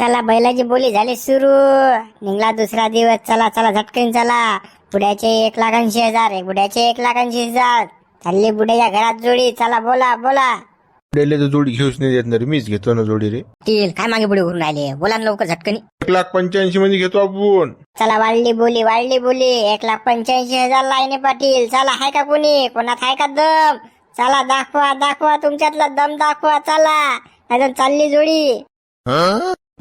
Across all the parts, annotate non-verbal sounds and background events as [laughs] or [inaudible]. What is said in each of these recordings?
चला बैलाची बोली झाली सुरू. निघला दुसरा दिवस. चला चला झटकन चला. बुड्याचे एक लाख ऐंशी हजार एक बुड्याचे एक लाख ऐंशी हजार. चालली बुड्याच्या घरात जोडी. चला बोला बोला. तर जोडी घेऊच नाही देत ना रे मीच घेतो ना जोडी रे. टील काय मागे पुढे करून राहिले? बोला ना लवकर झटकनी. एक लाख पंच्याऐंशी मध्ये घेतो आपण. चला वाढली बोली वाढली बोली. एक लाख पंच्याऐंशी हजार लाईने पाटील. चला हाय का कोणी? कोणात हाय का दम? चला दाखवा दाखवा तुमच्यातला दम दाखवा. चला. नाही चालली जोडी.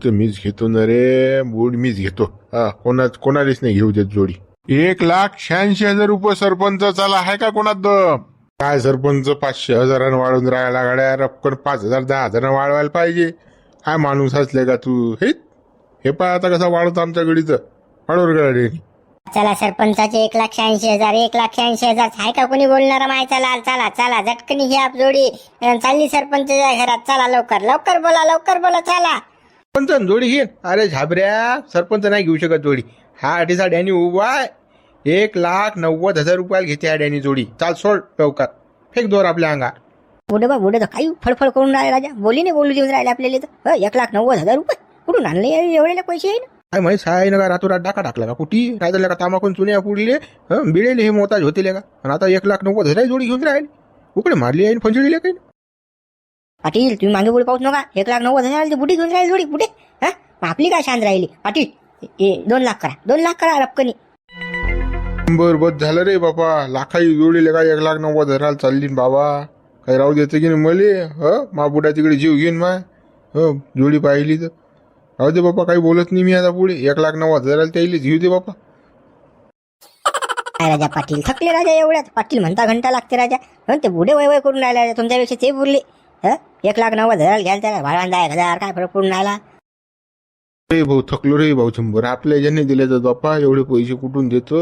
तर मीच घेतो ना रे बोर्ड मीच घेतो. हा कोणा कोणालाच नाही घेऊ देत जोडी. एक लाख शहाऐंशी हजार रुपये सरपंच चला आहे का कोणात दम? काय सरपंच पाचशे हजारानं वाढून राहायला गाड्या रपकन पाच हजार दहा हजारानं वाढवायला पाहिजे. काय माणूस असले का तू? हे हे पाय आता कसा वाढतो आमच्या गडीचं. वाढवर गाडी चला सरपंचाचे एक लाख शहाऐंशी हजार एक लाख शहाऐंशी हजार. हाय का कोणी बोलणार माय? चला चला चला झटकनी घ्या जोडी. अन चालली सरपंचाच्या घरात. चला लवकर लवकर बोला लवकर बोला चला. सरपंच जोडी घे अरे झाबऱ्या सरपंच नाही घेऊ शकत जोडी. हा अडीचा डॅनी उभा आहे. एक लाख नव्वद हजार रुपयाला घेते हा डॅनी जोडी. चाल सोड लवकर. फेक दोर आपल्या अंगा बुडे बा बुडे काही फडफड करून राहिले राजा. बोली नाही बोलू देऊन राहिले आपल्याला. हं, एक लाख नव्वद हजार रुपये. कुठून आणले एवढे पैसे आहे ना? काय माहिती साय ना का रातोरात डाका टाकला का? कुठी? राहिलं का तामाकून चुन्या पुडले हं, बिळेले हे मोताज होते का? आणि आता एक लाख नव्वद हजार जोडी घेऊन राहिले. उकडे मारली आहे फंजळीले काही पाटील तुम्ही मागे पुढे पाहूच नका. एक लाख नव्वद हजार बुडी घेऊन राहील थोडी बुडे हा? आपली काय शांत राहिली? पाटील ए, दोन लाख करा. दोन लाख करा रपकनी. बर बस झालं रे बापा. लाखाई जोडीले का एक लाख नव्वद हजाराला चालली न बाबा. काही राहू देते की नाही मले? ह? मा बुडा तिकडे जीव घेईन माय ह जोडी पाहिली तर. राहू दे बापा काही बोलत नाही मी आता पुढे. एक लाख नव्वद हजाराला त्याला घेऊ दे बापा. काय राजा पाटील? थकले राजा एवढ्यात. पाटील म्हणता घंटा लागते राजा. हं, ते बुडे वय वय करून राहिले राजा. तुमच्यापेक्षा ते बोलले हं? एक लाख नव्वद हजार घ्याल त्याला. भाडा एक हजार काय फरक पडून राहिला? रे भाऊ थकलो रे भाऊ शंभर. आपल्या ज्यांनी दिले तर बापा एवढे पैसे कुठून देतो?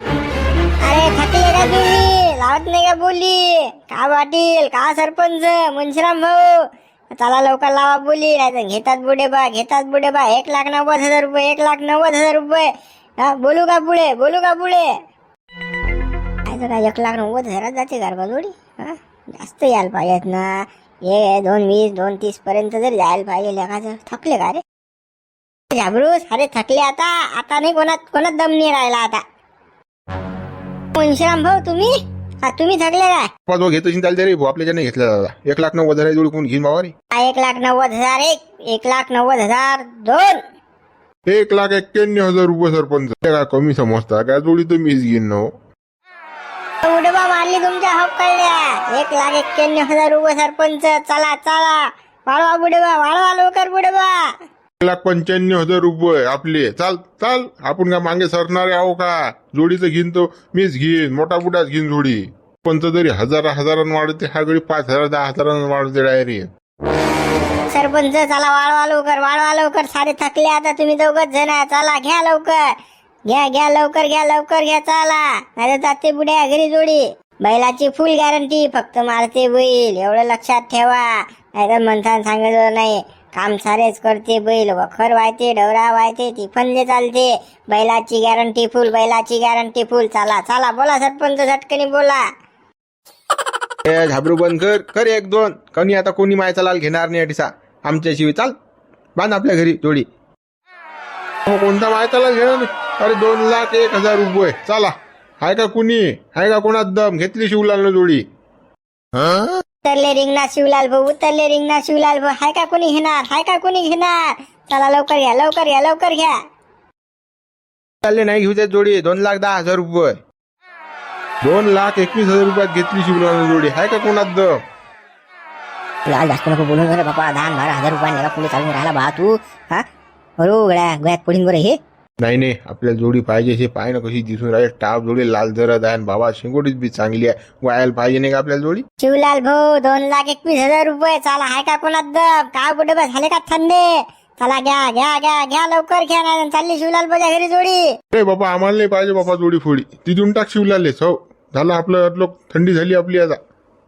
अरे थकले का तुम्ही लावत नाही का बोली? का पाटील? का सरपंच? मुंशीराम भाऊ? चला लवकर लावा बोली. नाही तर घेतात बुडे बा घेतात बुडे बा. एक लाख नव्वद हजार रुपये एक लाख नव्वद हजार रुपये. हा, बोलू का पुढे? बोलू का पुढे? काय तर काय एक लाख नव्वद हजारात जाते गारबा जोडी हा? जास्त यायला पाहिजेत ना. हे दोन वीस दोन तीस पर्यंत जर जायला पाहिजे लेखाचं थकले का रे? झाबरूस अरे थकले आता. आता नाही कोणात कोणात दम नाही राहिला आता? मुंशीराम भाऊ तुम्ही? हा तुम्ही थकले काय? जो घेत चालते रे भाऊ. आपल्या ज्यांनी घेतला. दादा एक लाख नव्वद हजार जोडी कोण घेईन बाबा रे. हा, एक लाख नव्वद हजार एक. एक लाख नव्वद हजार दोन. एक लाख एक्क्याण्णव हजार रुपये सरपंच. हे काय कमी समजता? काय जोडी तर मीच घेईन ना हो. मारली तुमच्या हप कळल्या एक लाख एक्क्याण्णव हजार रुपये सरपंच. चला चला. वाढवा बुडेबा वाढवा लवकर बुडेबा एक लाख पंच्याण्णव हजार रुपये आपले. चाल चाल. आपण काय मागे सरणारे आहो का? जोडीचं घेईन तो. मीच घेईन. मोठा बुडाच घेईन जोडी. पंच तरी हजार हजारानं वाढते हा गडी पाच हजार दहा हजारानं वाढते डायरेक्ट सरपंच चला वाढवा लवकर वाढवा लवकर. सारे थकले आता तुम्ही दोघच जण. चला घ्या लवकर. घ्या घ्या लवकर घ्या लवकर घ्या चला. नाही तर जाते बुड्या घरी जोडी. बैलाची फुल गॅरंटी फक्त मारते बैल एवढं लक्षात ठेवा. नाही तर म्हणताना सांगितलं नाही. काम सारेच करते बैल वखर वाहते डवरा वाहते तिफनले चालते. बैलाची गॅरंटी फुल बैलाची गॅरंटी फुल. चला चला बोला सरपंच झटकनी बोला. ए झाबरू बंद कर. कर एक दोन. कमी आता कोणी मायचा लाल घेणार नाही अटिसा. आमच्याशिवाय चाल. बांध आपल्या घरी जोडी. हो, कोणता मायचा लाल घेणार नाही? अरे दोन लाख एक हजार रुपये. चला. हाय का कुणी? हाय का कोणात दम? घेतली शिवलाल जोडी. हं? उतरले रिंगणात शिवलाल भाऊ उतरले रिंगणात शिवलाल भाऊ. हाय का कोणी घेणार? हाय का कोणी घेणार? चला लवकर घ्या लवकर घ्या लवकर घ्या. चालले नाही घेऊ त्यात जोडी. दोन लाख दहा हजार रुपये. दोन लाख एकवीस हजार रुपयात घेतली शिवलाल जोडी. हाय का कोणात दम? लाल जास्त नको बोलून रे बापा दहा बारा हजार रुपये पुढे चालून राहिला बा तू. हा? बरो गळ्या गळ्यात पडीन बरं हे. नाही नाही आपल्याला जोडी पाहिजे हे पाय ना कशी दिसून राहील. टाप जोडी लाल जरद आहे आणि बाबा शेंगोटीच बी चांगली आहे. वायाला पाहिजे नाही का आपल्याला जोडी? शिवलाल भाऊ दोन लाख एकवीस हजार रुपये. चला हाय का कोणात दम? का कुठे बस? झाले का थंडे चला घ्या घ्या घ्या घ्या लवकर घ्या नाही चालली शिवलाल भाऊच्या घरी जोडी. अरे बाबा आम्हाला नाही पाहिजे बाबा जोडी फोडी. ती देऊन टाक शिवलालेच हो झालं आपलं लोक थंडी झाली आपली आता.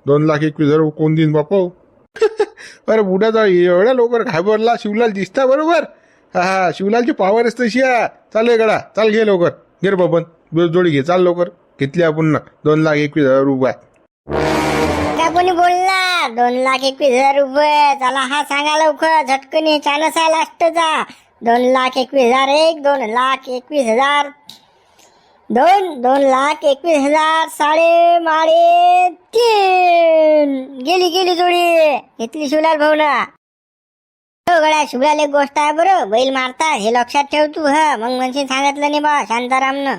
दोन लाख एकवीस हजार कोण देईन बापा हो? [laughs] अरे बुडाचा एवढ्या लवकर घाबरला शिवलाल दिसता बरोबर? हा हा शिवलालची पॉवरच तशी आहे चाल गडा चाल घे लवकर. घे रे बाबन जोडी घे. चाल लवकर. घेतली आपण दोन लाख एकवीस हजार रुपये. काय कोणी बोलला दोन लाख एकवीस हजार रुपये. चला हा सांगा लवकर. झटकन चानस आहे लास्टचा दोन लाख एकवीस हजार एक दोन लाख एकवीस हजार. दोन दोन लाख एकवीस हजार साडे माडे तीन. गेली गेली जोडी. घेतली शिवलाल भाऊ ना हो गड्या शिवलाल एक गोष्ट आहे बरं. बैल मारता हे लक्षात ठेव तू हा. मग म्हणशील सांगितलं नाही बा शांतारामनं.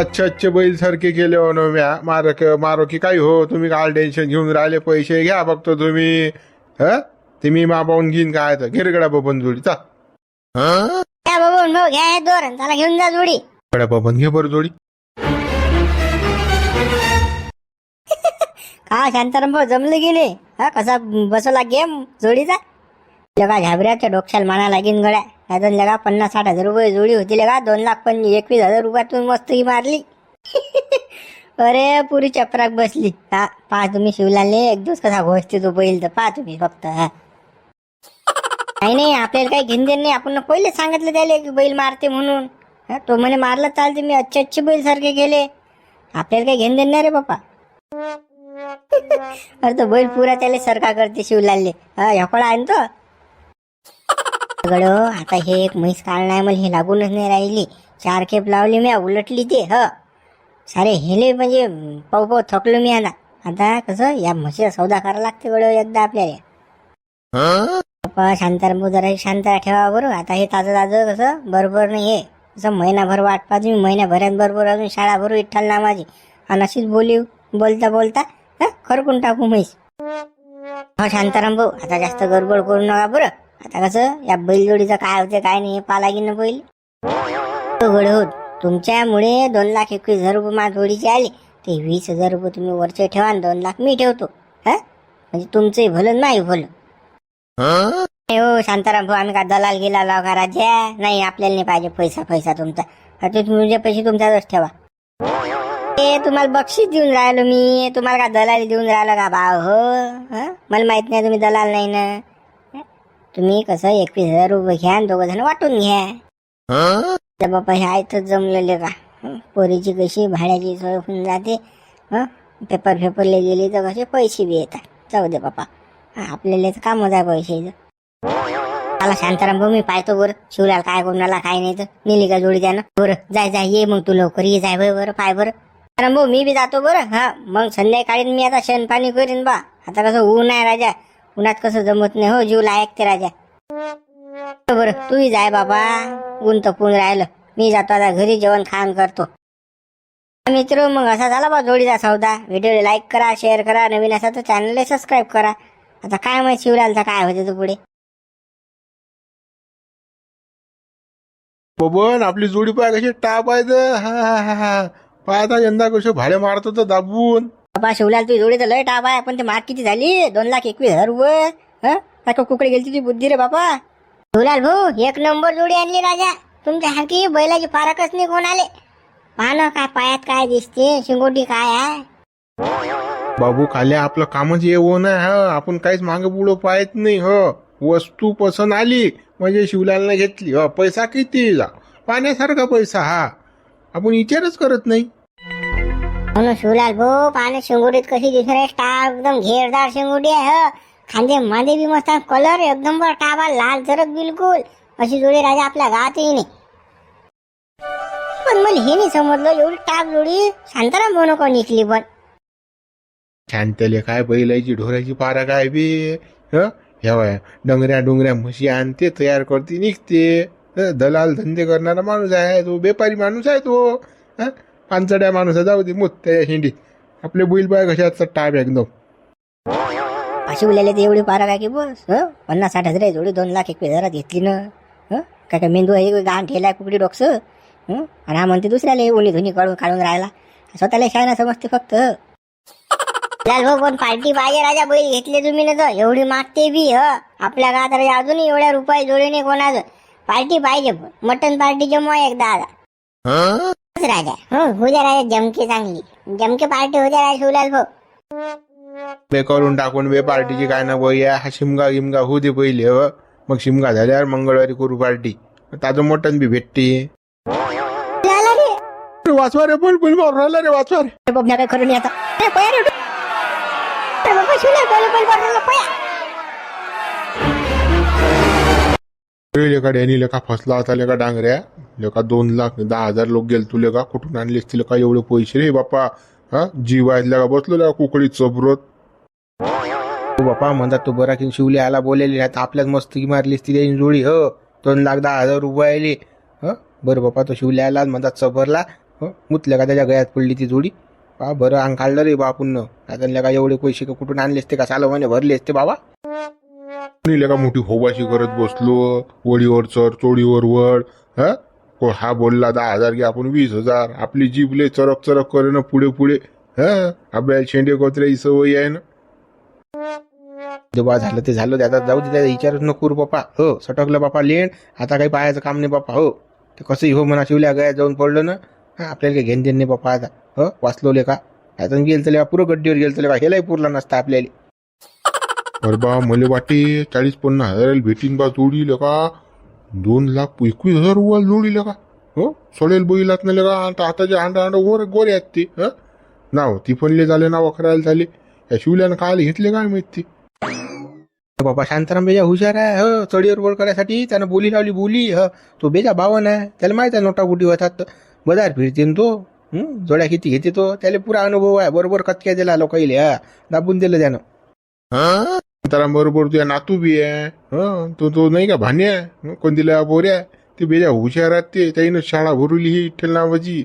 अच्छे अच्छे बैल सारखे केले हो ना म्या मार मारो की काय हो तुम्ही काय टेन्शन घेऊन राहिले पैसे घ्या फक्त तुम्ही. ह? ते मी मापावून घेईन काय तर. घेरगडा बबन जोडी चा घ्या बाबा भाऊ घ्या हे दोर चला घेऊन जा जोडी. गड्या बबन घे बरं जोडी. [laughs] का शांताराम भाऊ जमले गेले हा कसा बसवला गेम जोडीचा? लगा झाबऱ्याच्या डोक्याला माना लागेन गड्या. जगा लगा पन्नास साठ हजार रुपये जोडी होती लगा दोन लाख पण एकवीस हजार रुपयातून मस्त ही मारली. [laughs] अरे पुरी चपराक बसली. हा पहा तुम्ही शिवलालने एक दिवस कसा घोषते तो बैल तर पहा तुम्ही फक्त हा. नाही नाही आपल्याला काही घेऊन देण नाही. आपण पहिले सांगितलं त्याला की बैल मारते म्हणून. हा, तो म्हणे मारलं चालते. मी अच्छे अच्छे बैल सारखे गेले. आपल्याला काही घेऊन देण नाही रे बाप्पा [laughs] अरे तो बैल पुरा त्याला सरका करते शिवलालले. हा ह्याकडा आहे ना तो. गड आता हे एक म्हैस काढणार मला हे लागूनच नाही राहिली. चार खेप लावली मी उलटली ते ह. सारे हेले म्हणजे पाऊ पाऊ थकलो मी आता. आता कसं या म्हशीचा सौदा करावा लागते गड एकदा आपल्याला. पप्पा शांताराम जरा शांत ठेवा बरं. आता हे ताजं ताजं कसं बरोबर नाही हे. असं महिनाभर वाट पाहतो मी महिन्याभरात बरोबर अजून शाळा भरू विठ्ठल नामाची आणि अशीच बोली बोलता बोलता खरकून टाकू म्हैस. हो शांताराम भाऊ. आता जास्त गडबड करू नका बरं. आता कसं या बैलजोडीचं काय होते काय नाही हे पाला की न बैल गडहोत तुमच्यामुळे दोन लाख एकवीस हजार रुपये माझ्या जोडीचे आले. ते वीस हजार रुपये तुम्ही वरचे ठेवा आणि दोन लाख मी ठेवतो. हा? म्हणजे तुमचंही भलं नाही भलं नाही हो शांताराम भाऊ आम्ही का दलाल गेला लाव का राजा? नाही आपल्याला नाही पाहिजे पैसा पैसा तुमचा. आता तुमचे म्हणजे पैसे तुमच्यातच ठेवा. ते तुम्हाला बक्षीस देऊन राहिलो मी. तुम्हाला का दलाल देऊन राहिलो का भाव हो? मला माहीत नाही तुम्ही दलाल नाही ना. तुम्ही कसं एकवीस हजार रुपये घ्या आणि दोघं जण वाटून घ्या. त्या बापा हे आयतच जमलेले का? पोरीची कशी भाड्याची सोय होऊन जाते. हं? पेपर फेपरले गेली तर कसे पैसे बी येतात. जाऊ दे बापा आपल्याला तर कामच आहे पैशाचं मला शांताराम भाऊ मी पाहतो बरं. शिवलाल काय कोणाला काय नाही तर. नेली का जोडी त्यानं बरं जाय जाय ये मग तू लवकर ये जाय बरं बरं पाय बरं. शांताराम भाऊ मी बी जातो बरं. हा मग संध्याकाळी मी आता शेण पाणी करीन बा. आता कसं ऊन आहे राजा. उन्हात कसं जमत नाही. हो जीव लायक ते राजा. बरं तूही जाय बाबा. ऊन तपून राहिलं. मी जातो आता घरी जेवण खाण करतो. मित्र मग असा झाला बा जोडीचा सौदा. व्हिडिओ लाईक करा शेअर करा. नवीन असा तर चॅनलला सबस्क्राईब करा. आता काय माहिती शिवलालचा काय होते तो पुढे. बबन आपली जोडी पाय कशी टाप आहे तर. हा हा हा हा. पाय आता यंदा कसे भाडे मारतो तर दाबून. बाबा शिवलाल तुझी जोडी तर लय टाप आहे पण ते मार्क किती झाली? दोन लाख एकवीस हजार रुपये हं? काय का कुकडे गेली तुझी बुद्धी रे बापा शिवलाल भाऊ एक नंबर जोडी आणली राजा. तुमच्या सारखी बैलाची फारकच नाही कोण आले पाहणं काय पायात काय दिसते शिंगोटी काय आहे. बाबू खाल्या आपलं कामच येऊ ना ह? आपण काहीच मागे पुढं पाहत नाही हो? वस्तू पसंत आली म्हणजे शिवलालने घेतली हो? पैसा किती? जा पाण्यासारखा पैसा हा. आपण विचारच करत नाही. म्हणून शिवलाल भाऊ पाहणं शेंगुडीत कशी दिसत आहे स्टार एकदम घेरदार शिंगोटी आहे खांदे मांदे बी मस्त कलर एकदम बर टाबा लाल जरक बिलकुल. अशी जोडी राजा आपल्या गावातही नाही. पण मला हे नाही समजलं एवढी टाप जोडी शांताराम म्हणून का निघली पण. शांतले काय बैलाची ढोराची पारा काय बी? ह? ह्या डंगऱ्या डोंगऱ्या म्हशी आणते तयार करते निघते. दलाल धंदे करणारा माणूस आहे तो बेपारी माणूस आहे तो. ह? पानचड्या माणूस जाऊ दे मुत त्या हिंडी. आपले बैल बाय कशाचा टाप एकदम. अशी उरलेले ते एवढी पारा काय की बस हं? पन्नास साठ हजार जोडी दोन लाख एक हजारात घेतली ना हं? काय काय मेंदू आहे गाण ठेलाय कुकडी डोक्स हं? आणि हा म्हणते दुसऱ्याला उन्ही धुनी काढून काढून राहिला. स्वतःला शाळा समजते फक्त. लाल भाऊ पण पार्टी पाहिजे राजा बैल घेतले तुम्ही ना तर. एवढी मागते बी ह? आपल्या गावात राजा अजूनही एवढ्या रुपये जोडी नाही कोणाचं? पार्टी पाहिजे मटन पार्टी जमवा एकदा आता राजा. हो उद्या राजा जमके चांगली. जमके पार्टी उद्या राजा शिवलाल भाऊ. बे करून टाकून बे पार्टीची काय ना बघ हा शिमगा गिमगा होऊ दे पहिले ह. मग शिमगा झाल्यावर मंगळवारी करू पार्टी. ताजं मटण बी भेटते. वाचवा रे बोल बोल मारून राहिला रे वाचवा रे. बघण्या काय खरं नाही आता. लेका डॅनी लेका फसला होता लेका डांगऱ्या लेका दोन लाख दहा हजार लोक गेले तुले का कुठून आणले असतील का एवढे पैसे रे बापा. हा? जीव आहेत लेका बसलो लेका कुकडी चबरत? तू बापा म्हणतात तू बरा की शिवले आला बोलेली नाही तर आपल्याच मस्ती मारली असती त्याची जोडी ह? दोन लाख दहा हजार रुपये आले. ह? बरं बापा तो शिवले आला म्हणतात चबरला. हो? मुतल्या का त्याच्या गळ्यात पडली ती जोडी? बा बरं अंग काढलं रे बापून. आता का एवढे पैसे का कुठून आणले असते का साला म्हणे भरले असते बाबा? लेका मोठी होबाशी करत बसलो. वडीवर चर चोडीवर वड हा? को हा बोलला दहा हजार घे आपण वीस हजार. आपली जीभ लय चरक चरक करे ना पुढे पुढे. हा? आपल्याला शेंडे कोत्र्याची सवय आहे ना? जेव्हा झालं ते झालं त्याचा आता जाऊ दे त्याचा विचारच नको करू बापा. हो सटकलं बापा लेण. आता काही पाहायचं काम नाही बापा हो. ते कसंही हो म्हणा शिवल्या गळ्यात जाऊन पडलं ना. हा आपल्याला काही घेण देण नाही बापा आता. हो वाचलो का? आता गेलं तर पुरं गड्डीवर गेलं तर हेलाही पुरला नसता आपल्याला. अरे बा मला वाटे चाळीस पन्नास हजाराला भेटीन बा जोडील का? दोन लाख एकवीस हजार रुपयाला जोडील का? हो? सोडेल बोईलात नाही का? आता आताच्या हांडा हांडा गोर गोरे आहेत ते ह? नाव ती पणले झाले नाव करायला झाले. या शिवल्यानं काल घेतले काय माहीत ते? बाबा शांताराम बेजा हुशार आहे हो? चढीवर वर करायसाठी त्यानं बोली लावली बोली ह? तो बेजा बावन आहे त्याला माहीत आहे नोटा कुठे होतात. बजार फिरतीन तो जोड्या किती घेते तो त्याला पुरा अनुभव आहे बरोबर कतक्या दिला लोकाईले हा? दाबून दिलं त्यानं. बरोबर तुझ्या नातू बी आहे हं? तो तो नाही का भाण्या आहे कोणतीला हो बोऱ्या ते बेजा हुशार आहेत ते त्याईनं शाळा भरवली ही। विठ्ठल नावाची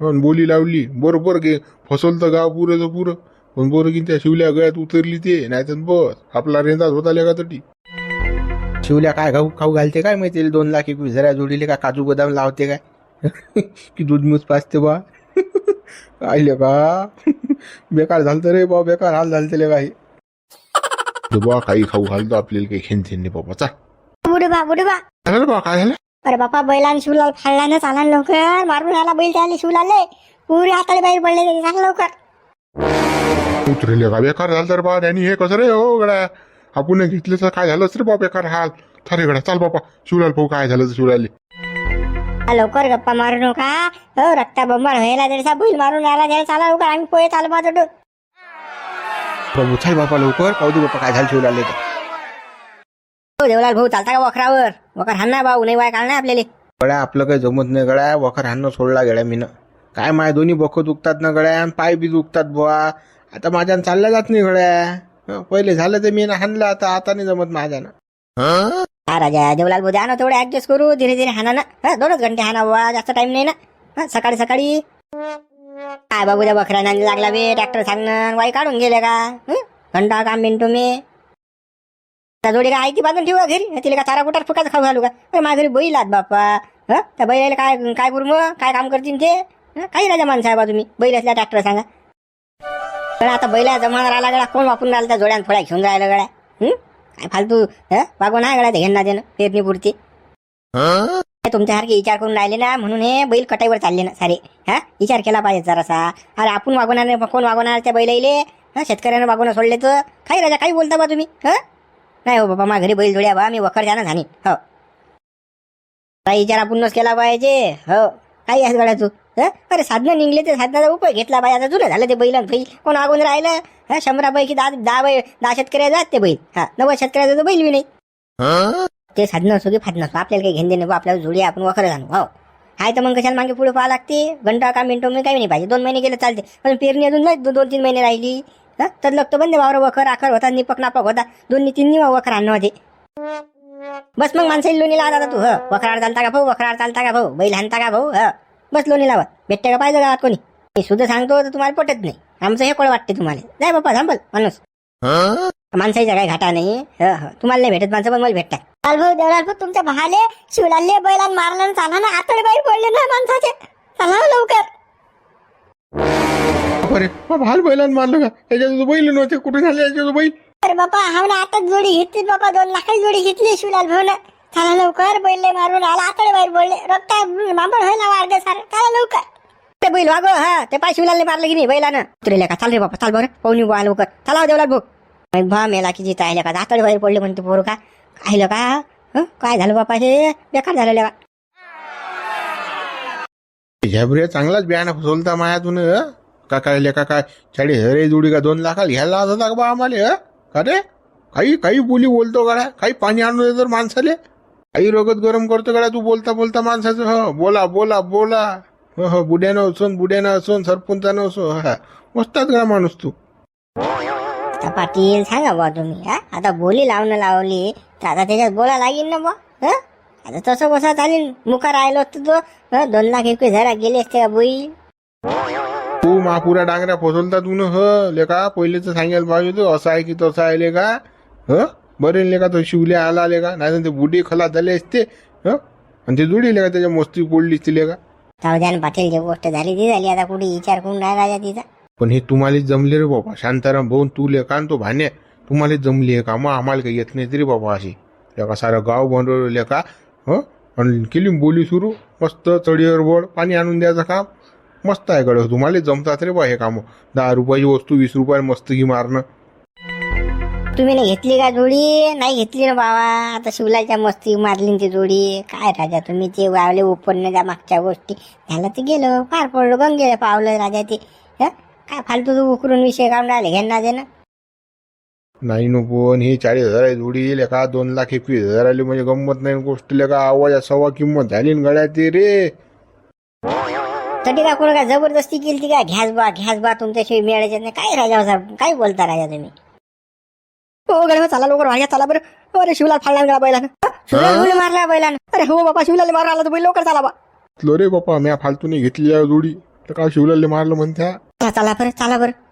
बोली लावली। बरोबर गे फसवलं तर गाव पुरं तर पुरं। पण बरं की त्या शिवल्या गळ्यात उतरली ते नाही तर बस आपला रेंदाज होता लेका तटी। शिवल्या काय खाऊ खाऊ घालते काय? माहिती दोन लाख एकवीस हजार जोडीले का काजू बदाम लावते काय? [laughs] की दूध मूस पाचते बा. [laughs] आहिले का [laughs] बेकार झालं रे बा बेकार हाल झालते काही बा काही खाऊ घालतो आपल्याला काही खेन नाही बाबा चा बुडे बा बुडे बा झालं बा काय झालं अरे बापा बैलाने शिवलाल फाडला ना चाला ना लवकर मारून आला बैल त्याला शिवलाले पुरे हाताळे बाहेर पडले त्याचे सांग लवकर उतरले का बेकार झालं तर बा त्यांनी हे कसं रे हो गड्या आपण घेतलं तर काय झालंच रे बा बेकार हाल थारे गड्या चाल बापा शिवलाल भाऊ काय झालं तर शिवलाले हा, लवकर गप्पा मारू नका हो रक्ता बंबाळ व्हायला त्याचा बैल मारून आला त्याला चाला लवकर आम्ही पोहे चालू माझं प्रभू चल बापा लवकर. पाहू दे बापा काय झालं शिवलाले तर हो देवलाल भाऊ चालता का वखरावर? वखर हाण ना भाऊ नाही वाय काढणार आपल्याला. गड्या आपलं काही जमत नाही गड्या वखर हाणं सोडला गड्या मीनं. काय माय दोन्ही बखत दुखतात ना गड्या आणि पाय बी दुखतात बुवा. आता माझ्यानं चालल्या जात नाही गड्या हं, पहिले झालं ते मी हाणलं आता आता नाही जमत माझ्यानं. हा राजा देवलाल भाऊ द्या ना तेवढं ऍडजस्ट करू. धीरे धीरे हाना ना हा, दोनच घंटे हाना बुवा जास्त टाइम नाही ना. हा, सकाळी सकाळी काय बाबू त्या बकऱ्या लागला बे? ट्रॅक्टर सांगणं वाई काढून गेले का? घंटा काम बिन तुम्ही. त्या जोडी काय ती बांधून ठेवा घरी? तिला का चारा कुठार फुकाच खाऊ घालू का? माझ्या घरी बैल आहात बाप्पा. हं? त्या बैलाला काय काय करू मग? काय काम करतील ते? काही राजा माणसं आहे बा तुम्ही. बैल असल्या ट्रॅक्टर सांगा. पण आता बैला जमाना आला गळा कोण वापरून राहिला त्या जोड्यान थोड्या घेऊन राहिला गड्या काय फालतू हं? बागो नाही गड्या ते घेणं देणं पेरणीपुरती तुमच्यासारखे विचार करून राहिले ना म्हणून हे बैल कटाईवर चालले ना सारे. हा? विचार केला पाहिजे जरासा. अरे आपण वागवणार नाही, कोण वागवणार त्या बैलाईले? हा शेतकऱ्यानं वागवणं सोडले तर काही राजा काही बोलता बा तुम्ही हा? नाही हो बाबा मा घरी बैल जोड्या बा मी वखर जाणं झाली. हो. काही विचार आपणच केला पाहिजे. हो. काही आहे गड्या तू अरे साधनं निघले ते साधनाचा उपयोग घेतला पाहिजे. आता जुनं झालं ते बैल बैल. कोण वागून राहिलं? हा शंभरापैकी दहा दहा बैल दहा शेतकऱ्या जात ते बैल. हा नव्वद शेतकऱ्याचा तर बैल बी नाही. ते साधनं असो की फाधनं असो. आपल्याला काही घेणं देणं बा, आपल्याला जोडी आपण वखर जाणू हो. हाय तर मग कशाला मागे पुढे पाहा लागते? घंटा का मिनिटो मी काही नाही पाहिजे. दोन महिने गेले चालते. पण पेरणी अजून नाही दोन तीन महिने राहिली. हा? तर लगतो बंद वावर वखर आखर होता निपक नापक होता दोन्ही तीन वखर आणणं होते. बस मग माणसाला लोणी लावत आता तू ह. वखरावर चालता का भाऊ? वखरावर चालता का भाऊ? बैल हाणता का भाऊ? ह. बस लोणी लावत भेटते का पाहिजे गावात कोणी? मी सुद्धा सांगतो तर तुम्हाला पटत नाही. आमचं हे कोण वाटते तुम्हाला. नाही बाप्पा थांबल माणूस. माणसाचा काही घाटा नाही. ह, ह. तुम्हाला नाही भेटत माणसं पण मला भेटतात. भाऊ देवलाल भाऊ तुमच्या भाले शिवलाले बैलान मारलं चाला ना आतडे बाहेर पडले ना माणसाचे. चला हो लवकर. अरे हाल बैलानं मारलं का? त्याच्यात बैल नव्हते कुठून आले त्याच्यात बैल? अरे बापा हा ना आता जोडी घेतली बाबा दोन लाखाची जोडी घेतली शिवलाल भाऊ ना चला लवकर बैल मारून आला आतडे बाहेर पडले. रक्त मांबळ व्हायला वाढले सारे. चला लवकर. ते बैल वागो हा ते पाय शिवलालने मारलं की नाही बैलानं. तुला का चाल रे बापा चाल बरं. पाहुणी बुवा लवकर. चला हो देवलाल भाऊ भा मेला की जिथं आल्या का? आतडे बाहेर पडले म्हणते पोरं का? आहिलं का हं? काय झालं बापा हे? बेकार झालेलं का झॅबरे चांगलाच बियाणं फसवलता मायातून हं? का काय लेका काय? चाळी हरे जुडी का दोन लाखाला घ्यायला लावत होता का बा आम्हाला ह? का रे? काही काही बोली बोलतो गड्या. काही पाणी आणून देतो तर माणसाले. काही रगत गरम करतो गड्या तू बोलता बोलता माणसाचं ह? बोला बोला बोला. हो हो बुड्यानं असून बुड्यानं असून सरपंचानं असो हा मस्तात का माणूस तू. आता पाटील सांगा बा तुम्ही हा? आता बोली लावणं लावली तर आता त्याच्यात बोला लागेल ना बा हं? आता तसं बसा चालेल मुखा राहिलो असतो तो हं? दोन लाख एकवीस हजार गेले असते का बोई? तू महापुरा डांगऱ्या फसवलता तू न ह? लेका पहिलेच सांगायला पाहिजे तू असं आहे की तसं आहे लेका ह? बरे लेका तो शिवले आला लेका नाही तर ते बुडी खलास झाले असते ह? आणि ते जुडी लेका त्याच्या मस्ती पोडली असते लेका. जाऊ द्या ना पाटील जी गोष्ट झाली ती झाली आता कुठे विचार करून राहिला तिचा. पण हे तुम्हाला जमले रे बाबा. शांताराम भाऊन तू लेका आणि तो भाण्या तुम्हाला जमली आहे का मग आम्हाला काही येत नाही तरी बाबा अशी. लेका सारं गाव बनवलं लेका ह? आणि केली बोली सुरू. मस्त चढीवर बळ पाणी आणून द्यायचं काम. मस्त आहे गड. तुम्हाला जमतात रे बा हे काम. दहा रुपयाची वस्तू वीस रुपये मस्तगी मारणं. तुम्ही नाही घेतली का जोडी? नाही घेतली ना बाबा. आता शिवलाच्या मस्ती मारली ती जोडी. काय राजा तुम्ही ते वावले उपन्न त्या मागच्या गोष्टी. झालं ते गेलं. पार पडलं गंगे पावलं राजा ते. हं? काय फालतू तू उकरून विषय काढून राहिले? घेणार दे ना. नाही नको आणि हे चाळीस हजार आहे जोडी येईल का? दोन लाख एकवीस हजार आले म्हणजे गंमत नाही. गोष्ट का आवाज सव्वा किंमत झाली न गड्या ते रे. तरी का कोणी काय जबरदस्ती केली ती काय घ्यास बा घ्यास बा तुमच्याशिवाय मिळायचे नाही. काय राजा साहेब? काय बोलता राजा तुम्ही? हो गडे चला लोक राजा चला बरं. अरे शिवलाल फाडला गळा बैलानं. शिवलाल मारला बैलानं. अरे हो बाबा शिवलाल मारला आला तर बैल लवकर चला बा. लो रे बापा म्या फालतू नाही घेतली या जोडी. तर का शिवलाले मारलं म्हणत्या? चला, चला बरं चला बरं.